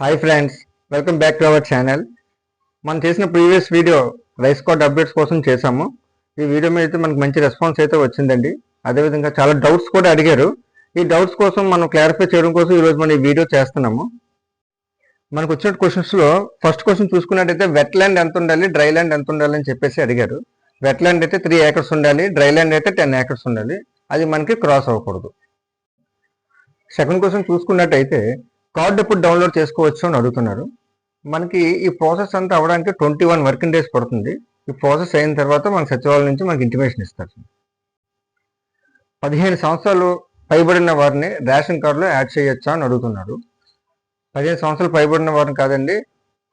Hi friends welcome back to our channel మనం చేసిన previous video rice card updates కోసం చేసాము ఈ వీడియో మీద అయితే మనకు మంచి రెస్పాన్స్ అయితే వచ్చిందండి. అదేవిధంగా చాలా డౌట్స్ కూడా అడిగారు. ఈ డౌట్స్ కోసం మనం క్లారిఫై చేయడం కోసం ఈరోజు మనం ఈ వీడియో చేస్తున్నాము. మనకు వచ్చిన క్వశ్చన్స్లో ఫస్ట్ క్వశ్చన్ చూసుకున్నట్టయితే వెట్ ల్యాండ్ ఎంత ఉండాలి డ్రై ల్యాండ్ ఎంత ఉండాలి అని చెప్పేసి అడిగారు. వెట్ ల్యాండ్ అయితే త్రీ ఏకర్స్ ఉండాలి డ్రై ల్యాండ్ అయితే టెన్ ఏకర్స్ ఉండాలి. అది మనకి క్రాస్ అవ్వకూడదు. సెకండ్ క్వశ్చన్ చూసుకున్నట్టయితే కార్డు ఎప్పుడు డౌన్లోడ్ చేసుకోవచ్చు అని అడుగుతున్నారు. మనకి ఈ ప్రాసెస్ అంతా అవ్వడానికి ట్వంటీ వన్ వర్కింగ్ డేస్ పడుతుంది. ఈ ప్రాసెస్ అయిన తర్వాత మన సచివాలయం నుంచి మనకి ఇంటిమేషన్ ఇస్తారు. పదిహేను సంవత్సరాలు పైబడిన వారిని రేషన్ కార్డులో యాడ్ చేయొచ్చా అని అడుగుతున్నారు. పదిహేను సంవత్సరాలు పైబడిన వారిని కాదండి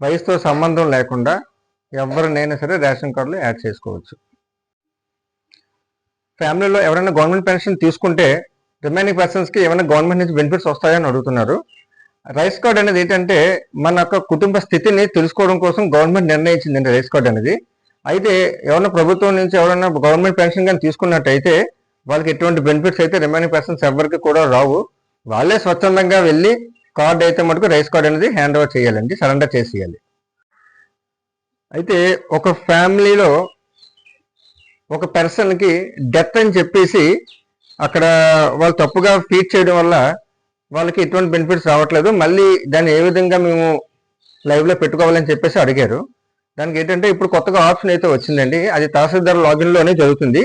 వయసుతో సంబంధం లేకుండా ఎవరినైనా సరే రేషన్ కార్డులో యాడ్ చేసుకోవచ్చు. ఫ్యామిలీలో ఎవరైనా గవర్నమెంట్ పెన్షన్ తీసుకుంటే రిమైనింగ్ పర్సన్స్కి ఏమైనా గవర్నమెంట్ నుంచి బెనిఫిట్స్ వస్తాయని అడుగుతున్నారు. రైస్ కార్డ్ అనేది ఏంటంటే మన యొక్క కుటుంబ స్థితిని తెలుసుకోవడం కోసం గవర్నమెంట్ నిర్ణయించిందండి రైస్ కార్డ్ అనేది. అయితే ఎవరైనా ప్రభుత్వం నుంచి ఎవరైనా గవర్నమెంట్ పెన్షన్ కానీ తీసుకున్నట్టయితే వాళ్ళకి ఎటువంటి బెనిఫిట్స్ అయితే రిమైనింగ్ పర్సన్స్ ఎవరికి కూడా రావు. వాళ్ళే స్వచ్ఛందంగా వెళ్ళి కార్డ్ అయితే మటుకు రైస్ కార్డ్ అనేది హ్యాండ్ ఓవర్ చేయాలండి సరెండర్ చేసేయాలి. అయితే ఒక ఫ్యామిలీలో ఒక పర్సన్కి డెత్ అని చెప్పేసి అక్కడ వాళ్ళు తప్పుగా ఫీడ్ చేయడం వల్ల వాళ్ళకి ఎటువంటి బెనిఫిట్స్ రావట్లేదు. మళ్ళీ దాన్ని ఏ విధంగా మేము లైవ్లో పెట్టుకోవాలని చెప్పేసి అడిగారు. దానికి ఏంటంటే ఇప్పుడు కొత్తగా ఆప్షన్ అయితే వచ్చిందండి. అది తహసీల్దార్ లాగిన్లోనే జరుగుతుంది.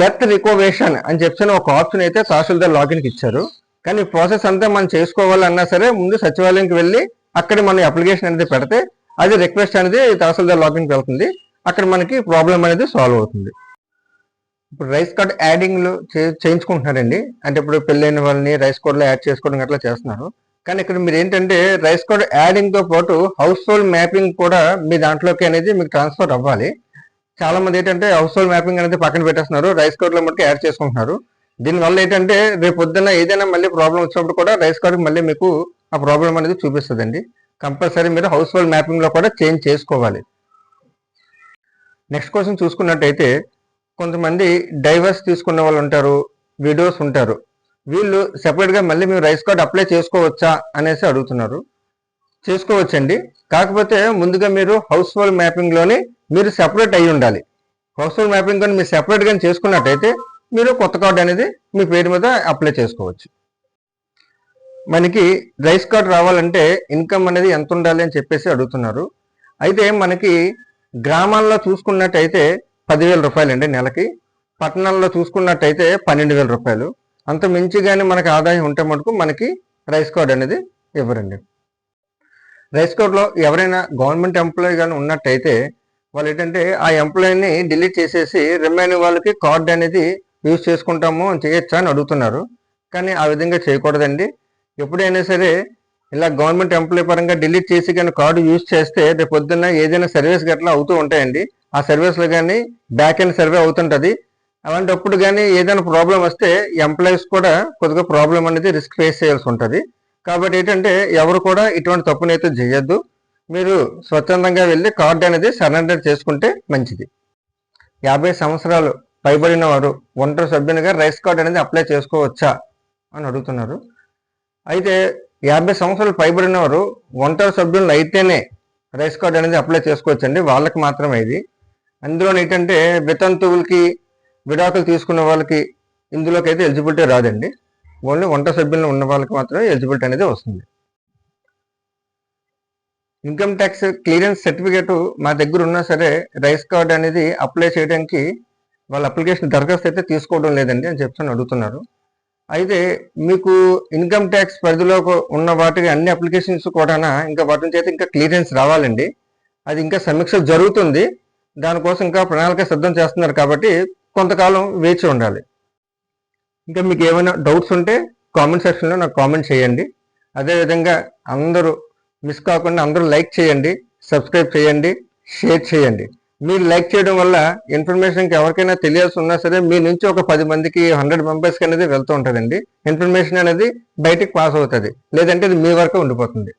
డెత్ రికోవేషన్ అని చెప్పిన ఒక ఆప్షన్ అయితే తహసీల్దార్ లాగిన్కి ఇచ్చారు. కానీ ప్రాసెస్ అంతా మనం చేసుకోవాలన్నా సరే ముందు సచివాలయంకి వెళ్ళి అక్కడ మనం అప్లికేషన్ అనేది పెడితే అది రిక్వెస్ట్ అనేది తహసీల్దార్ లాగిన్కి వెళ్తుంది. అక్కడ మనకి ప్రాబ్లం అనేది సాల్వ్ అవుతుంది. ఇప్పుడు రైస్ కార్డ్ యాడింగ్లు చేయించుకుంటున్నారండి. అంటే ఇప్పుడు పెళ్ళైన వాళ్ళని రైస్ కార్డ్లో యాడ్ చేసుకోవడం అట్లా చేస్తున్నారు. కానీ ఇక్కడ మీరు ఏంటంటే రైస్ కార్డ్ యాడింగ్తో పాటు హౌస్ హోల్డ్ మ్యాపింగ్ కూడా మీ దాంట్లోకి అనేది మీకు ట్రాన్స్ఫర్ అవ్వాలి. చాలా మంది ఏంటంటే హౌస్ హోల్డ్ మ్యాపింగ్ అనేది పక్కన పెట్టేస్తున్నారు రైస్ కార్డ్లో మట్టి మటుకు యాడ్ చేసుకుంటున్నారు. దీనివల్ల ఏంటంటే రేపు పొద్దున్న ఏదైనా మళ్ళీ ప్రాబ్లం వచ్చినప్పుడు కూడా రైస్ కార్డ్ మళ్ళీ మీకు ఆ ప్రాబ్లం అనేది చూపిస్తుందండి. కంపల్సరీ మీరు హౌస్ హోల్డ్ మ్యాపింగ్లో కూడా చేంజ్ చేసుకోవాలి. నెక్స్ట్ క్వశ్చన్ చూసుకున్నట్టయితే కొంతమంది డైవర్స్ తీసుకున్న వాళ్ళు ఉంటారు విడోస్ ఉంటారు. వీళ్ళు సెపరేట్గా మళ్ళీ మేము రైస్ కార్డ్ అప్లై చేసుకోవచ్చా అనేసి అడుగుతున్నారు. చేసుకోవచ్చండి. కాకపోతే ముందుగా మీరు హౌస్ హోల్డ్ మ్యాపింగ్లోని మీరు సెపరేట్ అయి ఉండాలి. హౌస్ హోల్డ్ మ్యాపింగ్ కానీ మీరు సెపరేట్గా చేసుకున్నట్టయితే మీరు కొత్త కార్డు అనేది మీ పేరు మీద అప్లై చేసుకోవచ్చు. మనకి రైస్ కార్డ్ రావాలంటే ఇన్కమ్ అనేది ఎంత ఉండాలి అని చెప్పేసి అడుగుతున్నారు. అయితే మనకి గ్రామాల్లో చూసుకున్నట్టయితే పదివేల రూపాయలు అండి నెలకి. పట్టణాల్లో చూసుకున్నట్టయితే పన్నెండు వేల రూపాయలు. అంత మించి కానీ మనకి ఆదాయం ఉంటే మటుకు మనకి రైస్ కార్డ్ అనేది ఇవ్వరండి. రైస్ కార్డ్లో ఎవరైనా గవర్నమెంట్ ఎంప్లాయీ కానీ ఉన్నట్టయితే వాళ్ళు ఏంటంటే ఆ ఎంప్లాయీని డిలీట్ చేసేసి రిమైనింగ్ వాళ్ళకి కార్డ్ అనేది యూజ్ చేసుకుంటాము అని చేయొచ్చా అని అడుగుతున్నారు. కానీ ఆ విధంగా చేయకూడదండి. ఎప్పుడైనా సరే ఇలా గవర్నమెంట్ ఎంప్లాయీ పరంగా డిలీట్ చేసి కానీ కార్డు యూజ్ చేస్తే రేపు పొద్దున్న ఏదైనా సర్వీస్ గట్లా అవుతూ ఉంటాయండి. ఆ సర్వీస్లో కానీ బ్యాక్ ఎండ్ సర్వే అవుతుంటుంది. అలాంటప్పుడు కానీ ఏదైనా ప్రాబ్లం వస్తే ఎంప్లాయీస్ కూడా కొద్దిగా ప్రాబ్లం అనేది రిస్క్ ఫేస్ చేయాల్సి ఉంటుంది. కాబట్టి ఏంటంటే ఎవరు కూడా ఇటువంటి తప్పునైతే చేయొద్దు. మీరు స్వచ్ఛందంగా వెళ్ళి కార్డు అనేది సరెండర్ చేసుకుంటే మంచిది. యాభై సంవత్సరాలు పైబడిన వారు ఒంటరి సభ్యునిగా రైస్ కార్డు అనేది అప్లై చేసుకోవచ్చా అని అడుగుతున్నారు. అయితే యాభై సంవత్సరాలు పైబడిన వారు ఒంటరి సభ్యులు అయితేనే రైస్ కార్డు అనేది అప్లై చేసుకోవచ్చండి. వాళ్ళకి మాత్రమే ఇది. అందులో ఏంటంటే వితంతువులకి విడాకులు తీసుకున్న వాళ్ళకి ఇందులోకి అయితే ఎలిజిబిలిటీ రాదండి. ఓన్లీ వంట సభ్యులు ఉన్న వాళ్ళకి మాత్రమే ఎలిజిబిలిటీ అనేది వస్తుంది. ఇన్కమ్ ట్యాక్స్ క్లియరెన్స్ సర్టిఫికేట్ మా దగ్గర ఉన్నా సరే రైస్ కార్డ్ అనేది అప్లై చేయడానికి వాళ్ళ అప్లికేషన్ దరఖాస్తు అయితే తీసుకోవడం లేదండి అని చెప్తాను అడుగుతున్నారు. అయితే మీకు ఇన్కమ్ ట్యాక్స్ పరిధిలో ఉన్న వాటికి అన్ని అప్లికేషన్స్ కూడా ఇంకా వాటి నుంచి అయితే ఇంకా క్లియరెన్స్ రావాలండి. అది ఇంకా సమీక్ష జరుగుతుంది. దానికోసం ఇంకా ప్రణాళిక సిద్ధం చేస్తున్నారు కాబట్టి కొంతకాలం వేచి ఉండాలి. ఇంకా మీకు ఏమైనా డౌట్స్ ఉంటే కామెంట్ సెక్షన్లో నాకు కామెంట్ చేయండి. అదేవిధంగా అందరూ మిస్ కాకుండా అందరూ లైక్ చేయండి సబ్స్క్రైబ్ చేయండి షేర్ చేయండి. మీరు లైక్ చేయడం వల్ల ఇన్ఫర్మేషన్కి ఎవరికైనా తెలియాల్సి ఉన్నా సరే మీ నుంచి ఒక పది మందికి హండ్రెడ్ మెంబర్స్కి అనేది వెళ్తూ ఉంటుందండి. ఇన్ఫర్మేషన్ అనేది బయటికి పాస్ అవుతుంది. లేదంటే అది మీ వరకు ఉండిపోతుంది.